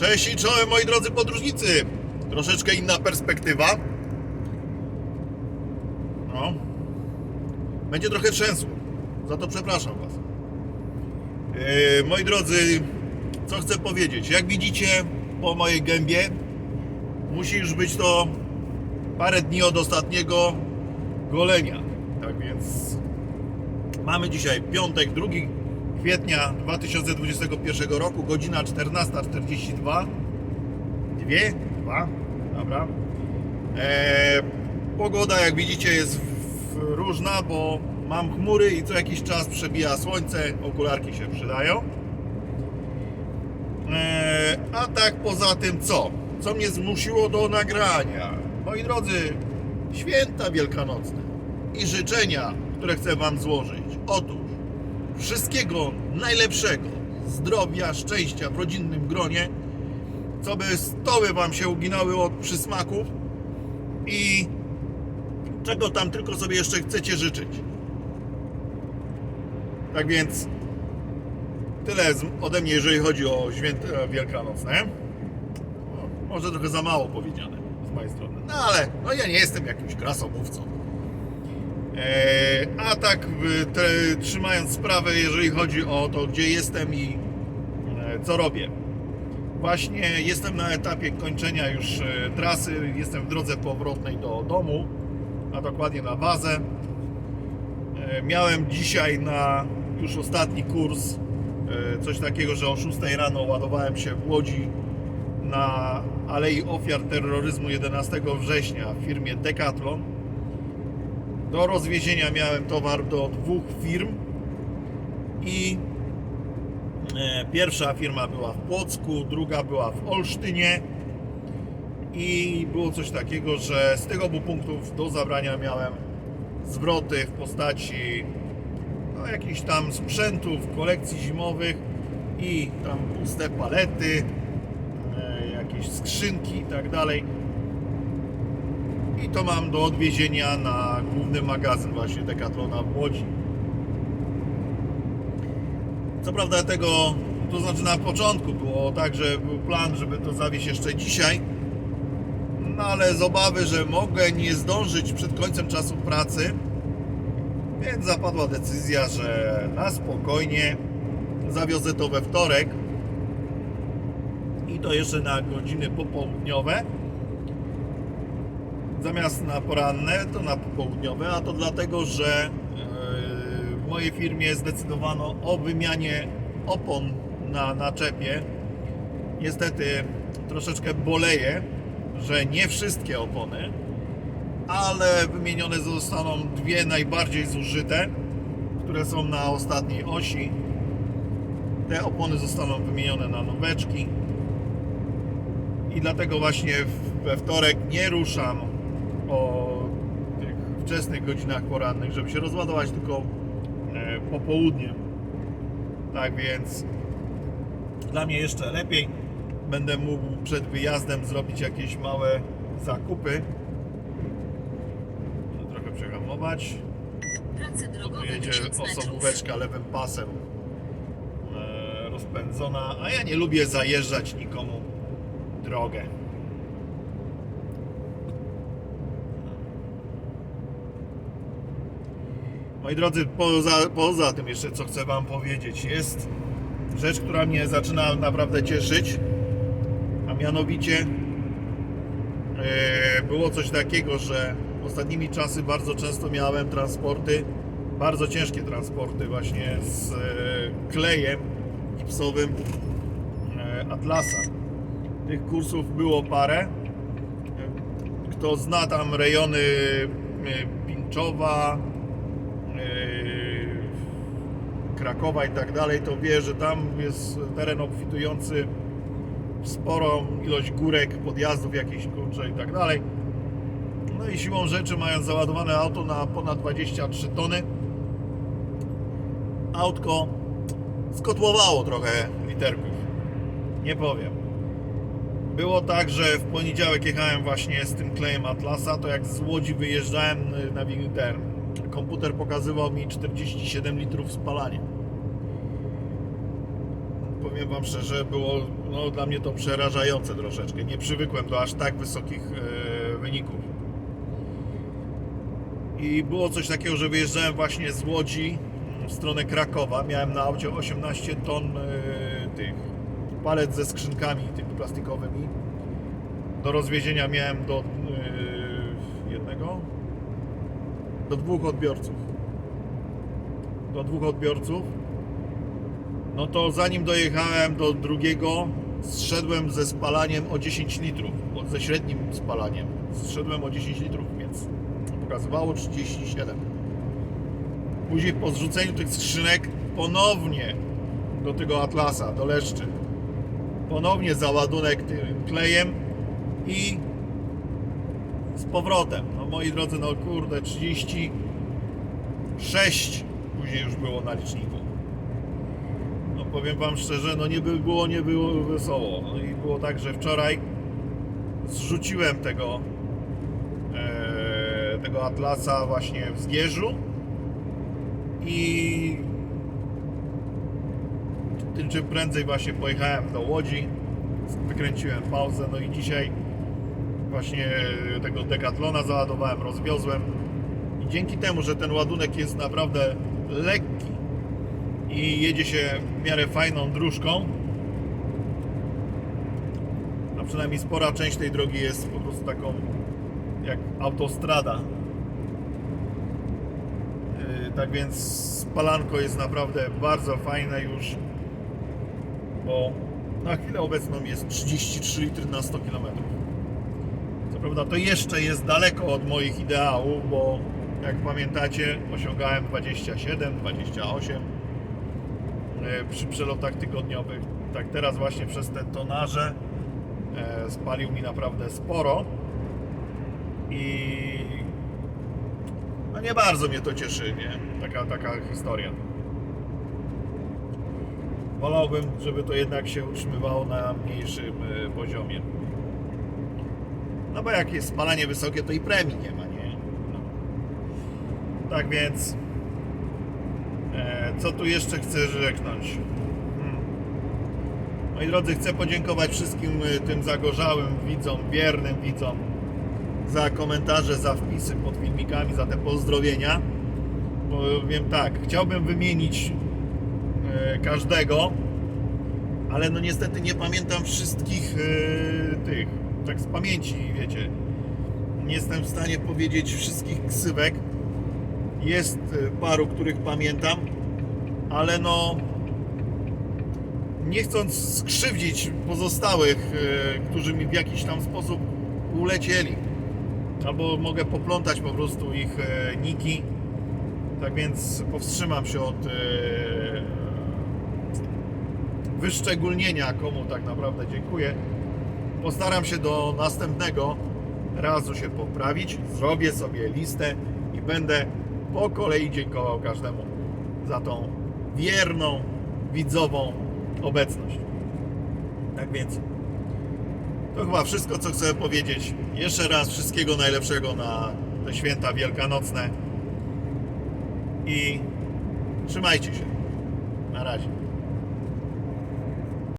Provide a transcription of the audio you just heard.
Cześć i czołem moi drodzy podróżnicy. Troszeczkę inna perspektywa. No. Będzie trochę trzęsło. Za to przepraszam Was. Yy, moi drodzy, co chcę powiedzieć? Jak widzicie po mojej gębie, musi już być to parę dni od ostatniego golenia. Tak więc mamy dzisiaj piątek, 2 kwietnia 2021 roku, godzina 14.42. Dwie? Dwa? Dobra. Eee, pogoda, jak widzicie, jest różna, bo mam chmury i co jakiś czas przebija słońce, okularki się przydają. Eee, a tak poza tym co? Co mnie zmusiło do nagrania? Moi drodzy, święta wielkanocne i życzenia, które chcę Wam złożyć. Otóż wszystkiego najlepszego, zdrowia, szczęścia w rodzinnym gronie, co by stoły Wam się uginały od przysmaków i czego tam tylko sobie jeszcze chcecie życzyć. Tak więc tyle ode mnie, jeżeli chodzi o święta wielkanocne. Może trochę za mało powiedziane z mojej strony. No ale no ja nie jestem jakimś krasomówcą. Eee, a tak w- te, trzymając sprawę, jeżeli chodzi o to, gdzie jestem i e, co robię. Właśnie jestem na etapie kończenia już e, trasy, jestem w drodze powrotnej do domu, a dokładnie na bazę. E, Miałem dzisiaj na już ostatni kurs e, coś takiego, że o 6 rano ładowałem się w Łodzi na Alei Ofiar Terroryzmu 11 września w firmie Decathlon. Do rozwiezienia miałem towar do dwóch firm i e, pierwsza firma była w Płocku, druga była w Olsztynie i było coś takiego, że z tych obu punktów do zabrania miałem zwroty w postaci no, jakichś tam sprzętów, kolekcji zimowych i tam puste palety, e, jakieś skrzynki i tak dalej. I to mam do odwiezienia na główny magazyn właśnie Decathlona w Łodzi. Co prawda tego, to znaczy na początku było tak, że był plan, żeby to zawieźć jeszcze dzisiaj, no ale z obawy, że mogę nie zdążyć przed końcem czasu pracy, więc zapadła decyzja, że na spokojnie zawiozę to we wtorek. I to jeszcze na godziny popołudniowe zamiast na poranne, to na popołudniowe, a to dlatego, że e, w mojej firmie zdecydowano o wymianie opon na naczepie. Niestety troszeczkę boleję, że nie wszystkie opony, ale wymienione zostaną dwie najbardziej zużyte, które są na ostatniej osi. Te opony zostaną wymienione na noweczki i dlatego właśnie we wtorek nie ruszam o tych wczesnych godzinach porannych, żeby się rozładować tylko e, popołudniem. Tak więc dla mnie jeszcze lepiej. Będę mógł przed wyjazdem zrobić jakieś małe zakupy. Trochę przehamować. Tu jedzie 1000 metrów. osobóweczka lewym pasem e, rozpędzona, a ja nie lubię zajeżdżać nikomu drogę. Moi drodzy, poza, poza tym jeszcze co chcę Wam powiedzieć, jest rzecz, która mnie zaczyna naprawdę cieszyć, a mianowicie e, było coś takiego, że ostatnimi czasy bardzo często miałem transporty, bardzo ciężkie transporty właśnie z e, klejem gipsowym e, Atlasa. Tych kursów było parę. Kto zna tam rejony Pińczowa, e, Krakowa i tak dalej, to wie, że tam jest teren obfitujący w sporą ilość górek, podjazdów jakichś kurcze i tak dalej. No i siłą rzeczy, mając załadowane auto na ponad 23 tony, autko skotłowało trochę literków. Nie powiem. Było tak, że w poniedziałek jechałem właśnie z tym klejem Atlasa, to jak z Łodzi wyjeżdżałem y, na ten komputer pokazywał mi 47 litrów spalania. powiem Wam szczerze, było no, dla mnie to przerażające troszeczkę. Nie przywykłem do aż tak wysokich e, wyników. I było coś takiego, że wyjeżdżałem właśnie z Łodzi w stronę Krakowa. Miałem na aucie 18 ton e, tych palet ze skrzynkami tymi plastikowymi. Do rozwiezienia miałem do e, jednego, do dwóch odbiorców. Do dwóch odbiorców. No to zanim dojechałem do drugiego, zszedłem ze spalaniem o 10 litrów, ze średnim spalaniem. Zszedłem o 10 litrów, więc pokazywało 37. Później po zrzuceniu tych skrzynek ponownie do tego Atlasa, do leszczy. Ponownie załadunek tym klejem i z powrotem. No moi drodzy, no kurde, 36 później już było na liczniku. No powiem wam szczerze, no nie by było, nie było wesoło. No i było tak, że wczoraj zrzuciłem tego e, tego Atlasa właśnie w Zgierzu i tym czym prędzej właśnie pojechałem do Łodzi, wykręciłem pauzę, no i dzisiaj właśnie tego Decathlona załadowałem, rozwiozłem i dzięki temu, że ten ładunek jest naprawdę lekki i jedzie się w miarę fajną dróżką, a przynajmniej spora część tej drogi jest po prostu taką jak autostrada. Yy, Tak więc spalanko jest naprawdę bardzo fajne już, bo na chwilę obecną jest 33 litry na 100 km. Prawda to jeszcze jest daleko od moich ideałów, bo jak pamiętacie osiągałem 27, 28 e, przy przelotach tygodniowych. Tak teraz właśnie przez te tonarze e, spalił mi naprawdę sporo i no nie bardzo mnie to cieszy, nie? Taka, taka historia. Wolałbym, żeby to jednak się utrzymywało na mniejszym e, poziomie. No bo jak jest spalanie wysokie, to i premii nie ma, nie? No. Tak więc e, co tu jeszcze chcę rzeknąć? Hmm. Moi drodzy, chcę podziękować wszystkim e, tym zagorzałym widzom, wiernym widzom za komentarze, za wpisy pod filmikami, za te pozdrowienia. Powiem tak, chciałbym wymienić e, każdego, ale no niestety nie pamiętam wszystkich e, tych, tak z pamięci, wiecie. Nie jestem w stanie powiedzieć wszystkich ksywek. Jest e, paru, których pamiętam, ale no nie chcąc skrzywdzić pozostałych, e, którzy mi w jakiś tam sposób ulecieli. Albo mogę poplątać po prostu ich e, niki. Tak więc powstrzymam się od wyszczególnienia, komu tak naprawdę dziękuję. Postaram się do następnego razu się poprawić. Zrobię sobie listę i będę po kolei dziękował każdemu za tą wierną, widzową obecność. Tak więc to chyba wszystko, co chcę powiedzieć. Jeszcze raz wszystkiego najlepszego na te święta wielkanocne i trzymajcie się. Na razie.